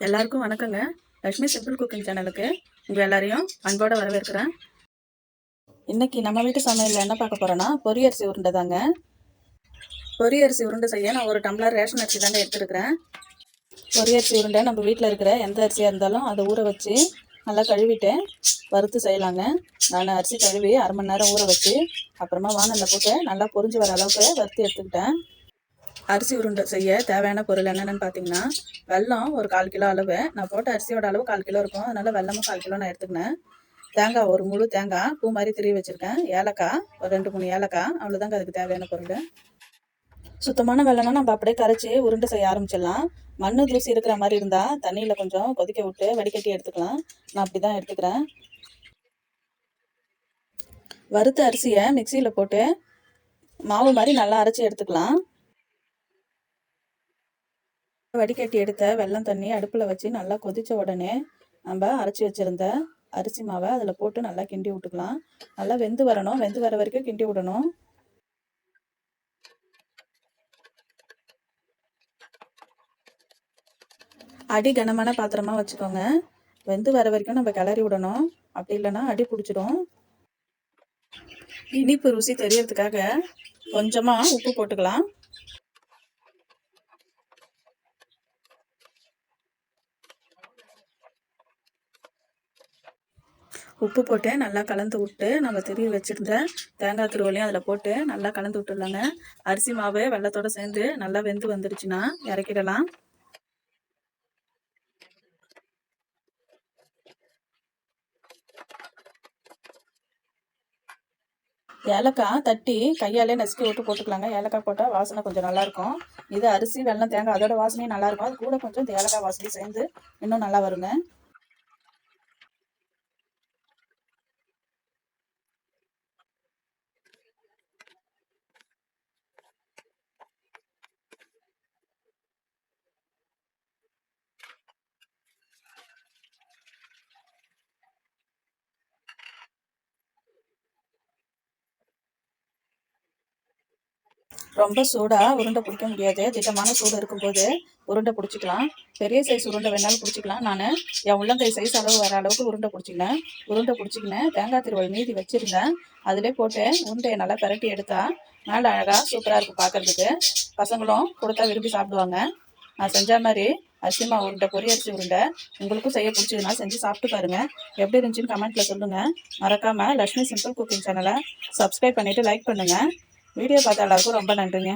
எல்லாருக்கும் வணக்கங்க. Lakshmi simple cooking சேனலுக்கு உங்கள் எல்லாரையும் அன்போட வரவேற்கிறேன். இன்னைக்கு நம்ம வீட்டு சமையலில் என்ன பார்க்க போகிறோன்னா பொரியரிசி உருண்டை தாங்க. பொரியரிசி உருண்டை செய்ய நான் ஒரு டம்ளர் ரேஷன் அரிசி தாங்க எடுத்துருக்கிறேன். பொரியரிசி உருண்டை நம்ம வீட்டில் இருக்கிற எந்த அரிசியாக இருந்தாலும் அதை ஊற வச்சு நல்லா கழுவிட்டு வறுத்து செய்யலாங்க. நான் அரிசி கழுவி அரை மணி நேரம் ஊற வச்சு அப்புறமா வானலில் போட்டு நல்லா பொரிஞ்சு வர அளவுக்கு வறுத்து எடுத்துக்கிட்டேன். அரிசி உருண்டை செய்ய தேவையான பொருள் என்னென்னு பார்த்தீங்கன்னா வெல்லம் ஒரு கால் கிலோ அளவு. நான் போட்ட அரிசியோட அளவு கால் கிலோ இருக்கும். அதனால் வெல்லமும் கால் கிலோ நான் எடுத்துக்கினேன். தேங்காய் ஒரு முழு தேங்காய் பூ மாதிரி திருவி வச்சுருக்கேன். ஏலக்காய் ஒரு ரெண்டு மூணு ஏலக்காய். அவ்வளோதாங்க அதுக்கு தேவையான பொருள். சுத்தமான வெள்ளம்னா நம்ம அப்படியே கரைச்சி உருண்டை செய்ய ஆரம்பிச்சிடலாம். மண் தூசி இருக்கிற மாதிரி இருந்தால் தண்ணியில் கொஞ்சம் கொதிக்க விட்டு வடிகட்டி எடுத்துக்கலாம். நான் அப்படி தான் எடுத்துக்கிறேன். வறுத்த அரிசியை மிக்சியில் போட்டு மாவு மாதிரி நல்லா அரைச்சி எடுத்துக்கலாம். வடிகட்டி எடுத்த வெல்லம் தண்ணி அடுப்பில் வச்சு நல்லா கொதித்த உடனே நம்ம அரைச்சி வச்சுருந்த அரிசி மாவை அதில் போட்டு நல்லா கிண்டி விட்டுக்கலாம். நல்லா வெந்து வரணும். வெந்து வர வரைக்கும் கிண்டி விடணும். அடி கனமான பாத்திரமா வச்சுக்கோங்க. வெந்து வர வரைக்கும் நம்ம கிளறி விடணும். அப்படி இல்லைன்னா அடி பிடிச்சிடும். இனிப்பு ருசி தெரியறதுக்காக கொஞ்சமாக உப்பு போட்டுக்கலாம். உப்பு போட்டு நல்லா கலந்து விட்டு நம்ம திருவி வச்சுருந்த தேங்காய் திருவலையும் அதில் போட்டு நல்லா கலந்து விட்டுடலாங்க. அரிசி மாவு வெள்ளத்தோடு சேர்ந்து நல்லா வெந்து வந்துருச்சுன்னா இறக்கிடலாம். ஏலக்காய் தட்டி கையாலே நசுக்கி விட்டு போட்டுக்கலாங்க. ஏலக்காய் போட்டால் வாசனை கொஞ்சம் நல்லாயிருக்கும் இது அரிசி வெள்ளம் தேங்காய் அதோட வாசனையும் நல்லாயிருக்கும் அது கூட கொஞ்சம் இந்த ஏலக்காய் வாசனையும் சேர்ந்து இன்னும் நல்லா வருங்க. ரொம்ப சூடாக உருண்டை பிடிக்க முடியாது. திட்டமான சூடு இருக்கும்போது உருண்டை பிடிச்சிக்கலாம். பெரிய சைஸ் உருண்டை வேணாலும் பிடிச்சிக்கலாம். நான் என் உள்ளங்கை சைஸ் அளவு வர அளவுக்கு உருண்டை பிடிச்சிக்கினேன். உருண்டை பிடிச்சிக்கினேன். தேங்காய் திருவள் மீதி வச்சுருந்தேன். அதிலே போட்டு உருண்டையை நல்லா பரட்டி எடுத்தா நல்லா அழகாக சூப்பராக இருக்கும் பார்க்குறதுக்கு பசங்களும் கொடுத்தா விரும்பி சாப்பிடுவாங்க. நான் செஞ்ச மாதிரி அரிசிமா உருண்டை பொரியரிசி உருண்டை உங்களுக்கும் செய்ய பிடிச்சதுன்னா செஞ்சு சாப்பிட்டு பாருங்க. எப்படி இருந்துச்சுன்னு கமெண்ட்டில் சொல்லுங்கள் மறக்காமல் லக்ஷ்மி சிம்பிள் குக்கிங் சேனலை சப்ஸ்கிரைப் பண்ணிவிட்டு லைக் பண்ணுங்கள் வீடியோ பார்த்த எல்லாருக்கும் ரொம்ப நன்றிங்க.